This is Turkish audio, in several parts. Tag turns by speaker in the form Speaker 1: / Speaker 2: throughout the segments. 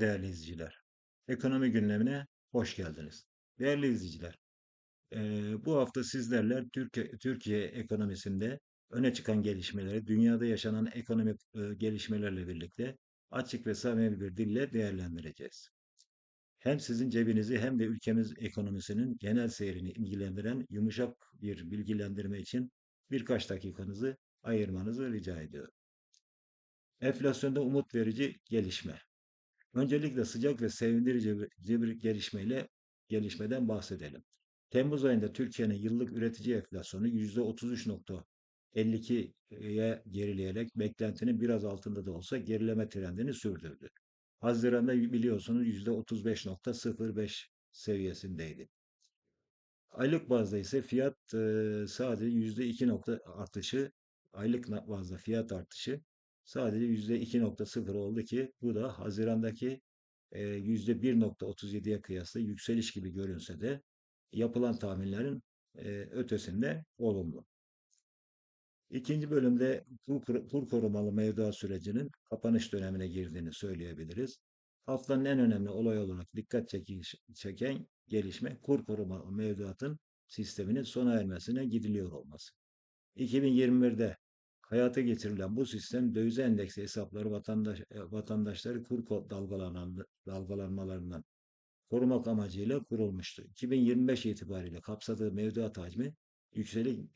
Speaker 1: değerli izleyiciler. Ekonomi gündemine hoş geldiniz. Değerli izleyiciler, bu hafta sizlerle Türkiye, Türkiye ekonomisinde öne çıkan gelişmeleri, dünyada yaşanan ekonomik gelişmelerle birlikte açık ve samimi bir dille değerlendireceğiz. Hem sizin cebinizi hem de ülkemiz ekonomisinin genel seyrini ilgilendiren yumuşak bir bilgilendirme için birkaç dakikanızı ayırmanızı rica ediyorum. Enflasyonda umut verici gelişme. Öncelikle sıcak ve sevindirici bir gelişmeyle gelişmeden bahsedelim. Temmuz ayında Türkiye'nin yıllık üretici enflasyonu %33.52'ye gerileyerek beklentinin biraz altında da olsa gerileme trendini sürdürdü. Haziran'da biliyorsunuz %35.05 seviyesindeydi. Aylık bazda ise fiyat sadece %2 nokta artışı, aylık bazda fiyat artışı sadece %2.0 oldu ki bu da Haziran'daki e, %1.37'ye kıyasla yükseliş gibi görünse de yapılan tahminlerin e, ötesinde olumlu. İkinci bölümde kur, korumalı mevduat sürecinin kapanış dönemine girdiğini söyleyebiliriz. Haftanın en önemli olay olarak dikkat çeken gelişme kur korumalı mevduatın sisteminin sona ermesine gidiliyor olması. 2021'de hayata geçirilen bu sistem döviz endeksi hesapları vatandaş, e, vatandaşları kur dalgalanan, dalgalanmalarından korumak amacıyla kurulmuştu. 2025 itibariyle kapsadığı mevduat hacmi yükselik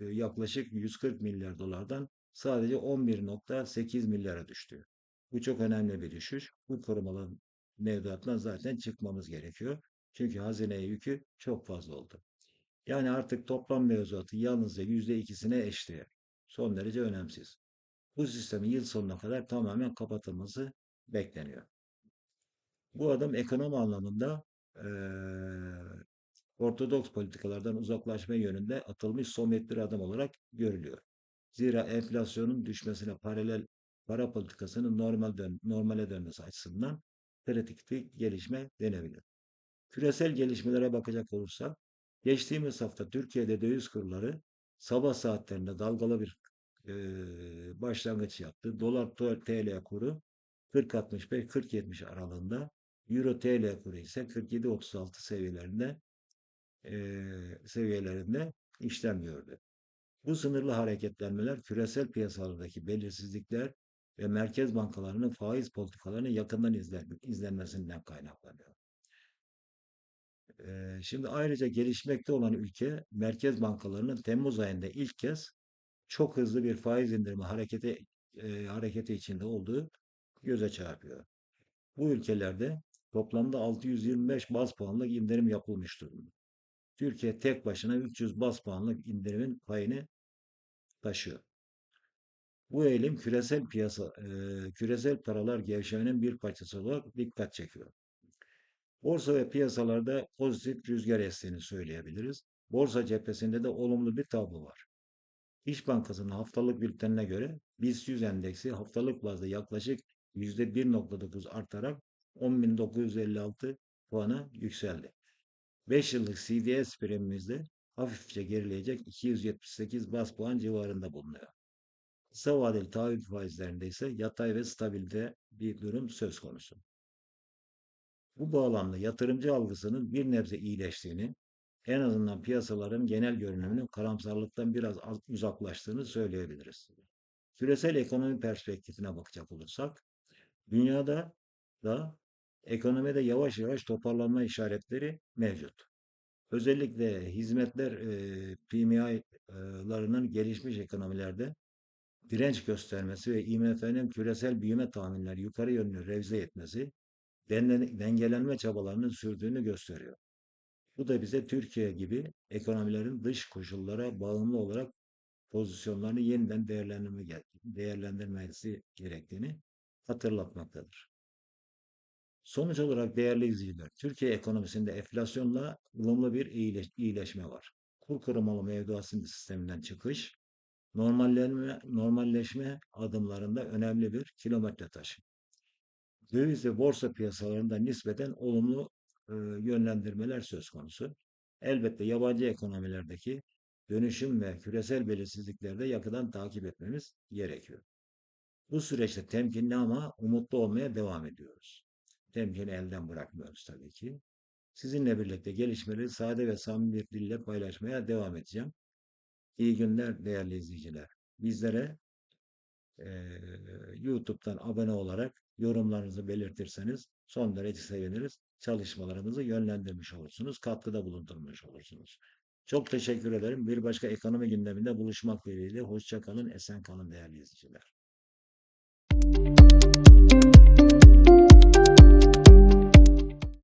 Speaker 1: yaklaşık 140 milyar dolardan sadece 11.8 milyara düştü. Bu çok önemli bir düşüş. Bu korumalı mevduattan zaten çıkmamız gerekiyor. Çünkü hazineye yükü çok fazla oldu. Yani artık toplam mevzuatı yalnızca yüzde ikisine eşdeğer. Son derece önemsiz. Bu sistemin yıl sonuna kadar tamamen kapatılması bekleniyor. Bu adım ekonomi anlamında e, ortodoks politikalardan uzaklaşma yönünde atılmış somut bir adım olarak görülüyor. Zira enflasyonun düşmesine paralel para politikasının normal dön normale dönmesi açısından kritik bir gelişme denebilir. Küresel gelişmelere bakacak olursak, geçtiğimiz hafta Türkiye'de döviz kurları sabah saatlerinde dalgalı bir e, başlangıç yaptı. Dolar TL kuru 40.65-40.70 aralığında, Euro TL kuru ise 47.36 seviyelerinde e, seviyelerinde işlem gördü. Bu sınırlı hareketlenmeler küresel piyasalardaki belirsizlikler ve merkez bankalarının faiz politikalarının yakından izlen, izlenmesinden kaynaklanıyor. Şimdi ayrıca gelişmekte olan ülke merkez bankalarının Temmuz ayında ilk kez çok hızlı bir faiz indirimi hareketi hareketi içinde olduğu göze çarpıyor. Bu ülkelerde toplamda 625 baz puanlık indirim yapılmış durumda. Türkiye tek başına 300 baz puanlık indirimin payını taşıyor. Bu eğilim küresel piyasa, e, küresel paralar gevşemenin bir parçası olarak dikkat çekiyor. Borsa ve piyasalarda pozitif rüzgar estiğini söyleyebiliriz. Borsa cephesinde de olumlu bir tablo var. İş Bankası'nın haftalık bültenine göre BIST 100 endeksi haftalık bazda yaklaşık %1.9 artarak 10.956 puana yükseldi. 5 yıllık CDS primimizde hafifçe gerileyecek 278 bas puan civarında bulunuyor. Kısa vadeli tahvil faizlerinde ise yatay ve stabilde bir durum söz konusu. Bu bağlamda yatırımcı algısının bir nebze iyileştiğini, en azından piyasaların genel görünümünün karamsarlıktan biraz uzaklaştığını söyleyebiliriz. Küresel ekonomi perspektifine bakacak olursak, dünyada da ekonomide yavaş yavaş toparlanma işaretleri mevcut. Özellikle hizmetler e, PMI'larının gelişmiş ekonomilerde direnç göstermesi ve IMF'nin küresel büyüme tahminleri yukarı yönlü revize etmesi dengelenme çabalarının sürdüğünü gösteriyor. Bu da bize Türkiye gibi ekonomilerin dış koşullara bağımlı olarak pozisyonlarını yeniden değerlendirme, değerlendirmesi gerektiğini hatırlatmaktadır. Sonuç olarak değerli izleyiciler, Türkiye ekonomisinde enflasyonla ılımlı bir iyileşme var. Kur korumalı mevduat sisteminden çıkış, normalleşme adımlarında önemli bir kilometre taşı. Döviz ve borsa piyasalarında nispeten olumlu e, yönlendirmeler söz konusu. Elbette yabancı ekonomilerdeki dönüşüm ve küresel belirsizliklerde yakından takip etmemiz gerekiyor. Bu süreçte temkinli ama umutlu olmaya devam ediyoruz. Temkini elden bırakmıyoruz tabii ki. Sizinle birlikte gelişmeleri sade ve samimi bir dille paylaşmaya devam edeceğim. İyi günler değerli izleyiciler. Bizlere eee, YouTube'dan abone olarak yorumlarınızı belirtirseniz son derece seviniriz. Çalışmalarımızı yönlendirmiş olursunuz, katkıda bulundurmuş olursunuz. Çok teşekkür ederim. Bir başka ekonomi gündeminde buluşmak dileğiyle. Hoşça kalın, esen kalın değerli izleyiciler.